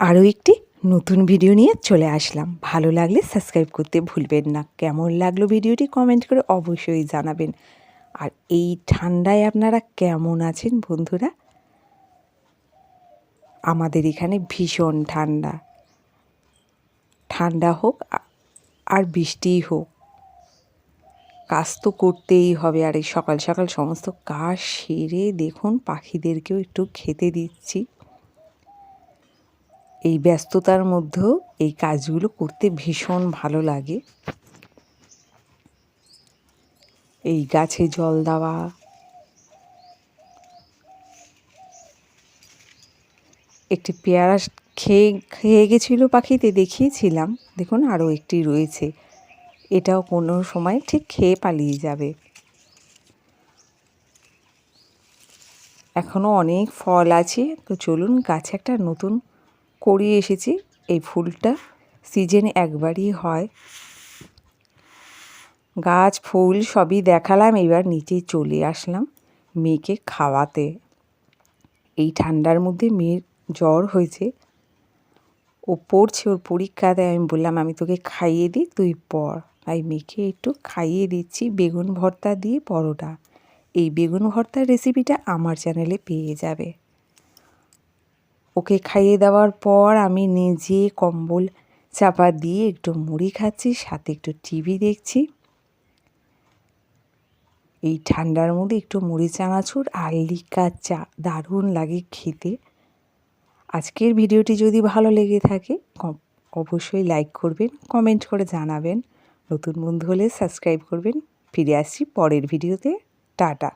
আরও একটি নতুন ভিডিও নিয়ে চলে আসলাম। ভালো লাগলে সাবস্ক্রাইব করতে ভুলবেন না। কেমন লাগল ভিডিওটি কমেন্ট করে অবশ্যই জানাবেন। আর এই ঠান্ডায় আপনারা কেমন আছেন বন্ধুরা? আমাদের এখানে ভীষণ ঠান্ডা। ঠান্ডা হোক আর বৃষ্টিই হোক। কাজ তো করতেই হবে। আর এই সকাল সকাল সমস্ত কাজ সেরে দেখুন, পাখিদেরকেও একটু খেতে দিচ্ছি। এই ব্যস্ততার মধ্যেও এই কাজগুলো করতে ভীষণ ভালো লাগে। এই গাছে জল দেওয়া। একটি পেয়ারা খেয়ে খেয়ে গেছিল পাখিতে, দেখিয়েছিলাম। দেখুন, আরও একটি রয়েছে। এটাও কোনো সময় ঠিক খেয়ে পালিয়ে যাবে। এখনও অনেক ফল আছে। তো চলুন, গাছে একটা নতুন করিয়ে এসেছি। এই ফুলটা সিজনে একবারই হয়। গাছ, ফুল সবই দেখালাম, এবার নিচে চলে আসলাম মেয়েকে খাওয়াতে। এই ঠান্ডার মধ্যে মেয়ের জ্বর হয়েছে। ও পড়ছে, ওর পরীক্ষা দেয়, আমি বললাম, আমি তোকে খাইয়ে দিই, তুই পড়। তাই মেয়েকে একটু খাইয়ে দিচ্ছি বেগুন ভর্তা দিয়ে পরোটা। এই বেগুন ভর্তার রেসিপিটা আমার চ্যানেলে পেয়ে যাবে। ওকে খাইয়ে দেওয়ার পর আমি নিজে কম্বল চাপা দিয়ে একটু মুড়ি খাচ্ছি, সাথে একটু টিভি দেখছি। এই ঠান্ডার মধ্যে একটু মুড়ি চানাচুর আর লিকা চা, দারুণ লাগে খেতে। আজকের ভিডিওটি যদি ভালো লেগে থাকে অবশ্যই লাইক করবেন, কমেন্ট করে জানাবেন। নতুন বন্ধু হলে সাবস্ক্রাইব করবেন। ফিরে আসছি পরের ভিডিওতে। টাটা।